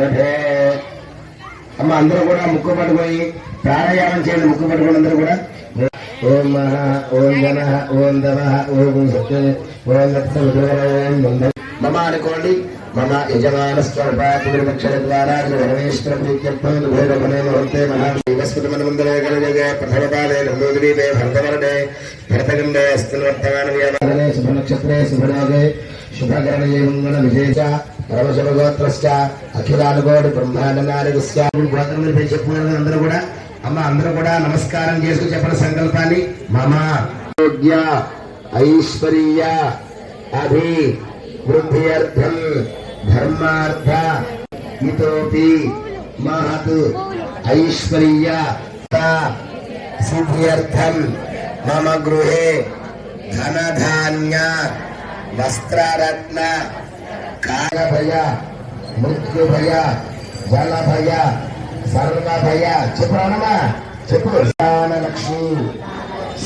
ఆరభే అమ్మ అందరూ కూడా ముక్కు పట్టుకొని ప్రాణాయామం చేయండి ముక్కు పట్టుకొని అందరూ కూడా. ఓం మహ ఓం జన ఓం దమ ఓం సత్య ఓం ఓం మమ అనుకోండి మమ యజమాన స్వల్పాక్షర ద్వారా పరమేశ్వర ప్రీత్యర్థం భైరవనే ముహూర్తే మహాస్మృతమనుమందరే కలజగ ప్రథమ పాదే నందోద్రీపే భరతవర్ణే భరతగండే అస్తివర్తమాన శుభ నక్షత్రే శుభరాగే శుభకరణయే మంగళ విశేష పరమశుభగోత్రశ్చ అఖిలానుకోటి బ్రహ్మాండ నాయకుశ్చ గోత్రం చెప్పుకున్నారు అందరూ కూడా. అమ్మ అందరూ కూడా నమస్కారం చేసుకుని చెప్పిన సంకల్పాన్ని. మమ ఆరోగ్య ఐశ్వర్య అభి వృద్ధ్యర్థం ధర్మార్థ ఇతోపి మహత్ ఐశ్వర్య సిద్ధ్యర్థం. మమ గృహే ధనధాన్య వస్త్రరత్న కాయ భయ మృత్యు భయ జల భయ జలభయ సర్వభయ. చెప్పు రానమ్మా చెప్పు. లక్ష్మి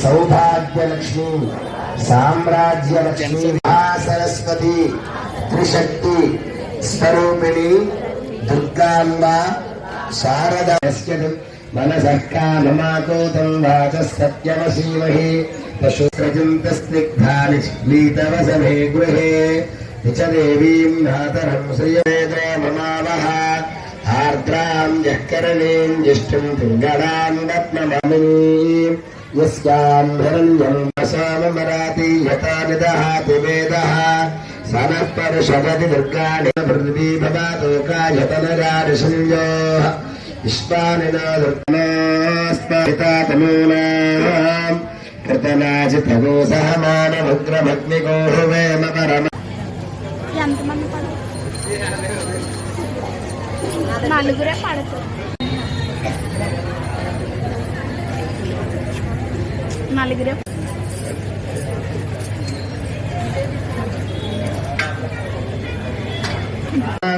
సౌభాగ్య లక్ష్మి సౌభాగ్యలక్ష్మి సామ్రాజ్యలక్ష్మి సరస్వతి త్రిశక్తి స్వరూపిణి దుర్గాంబ శారద మనసః కామమాకోతం వాచస్తత్యమసీమహి పశుస్రజంతస్నిగ్ధాని లీతవసమే గృహే. నిచ దేవీం నాతరం శ్రియవేదో మమావహ ఆర్ద్రాం యఃకరణీం జిష్ఠుం పింగళాం రత్నమమినీం యస్యాం హిరణ్యం వసామమరాతి యథాని దహాతి వేదः సనః పరుషవతి దుర్గాణి పృథివీ భవాతోకాయతనగారి సంయోః విశ్వానినా దుర్గమాస్పరితాతమూనాం కృతనాచితగో సహమానముగ్రమగ్నిగోహువేమ పరమ ఎంతమంది పడతారు నలుగురే పడతారు నలుగురే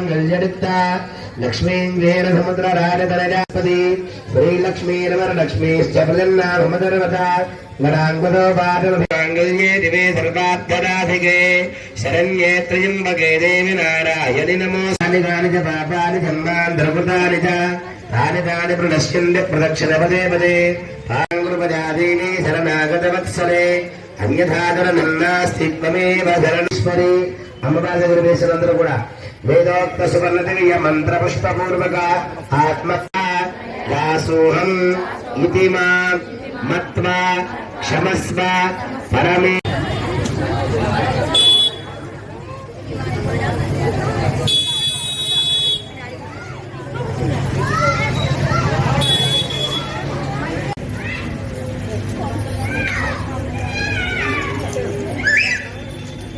గల్యడిత్త లక్ష్మీంద్రేణ సముద్ర రాజధనజాపతి శ్రీలక్ష్మీరమరలక్ష్మీశ్చ ప్రజన్నామదర్వత గణాంగుదో పాటలే దివే సర్వార్థరాధికే శరణ్యే త్రయంబకే దేవి నారాయణి నమో. సాని కాని చ పాపాని జన్మాంధ్రకృతాని చ తాని తాని ప్రణశ్యంద్య ప్రదక్షిణ పదే. పదే పాంగురుపజాదీని అన్యథాదర నన్నాస్తి త్వమేవ శరణీశ్వరి అమ్మవారి దగ్గర కూడా వేదోక్త సువర్ణ దివ్య మంత్ర పుష్పపూర్వక ఆత్మ దాసోహం ఇతి మా మత్వ క్షమస్వ పరమే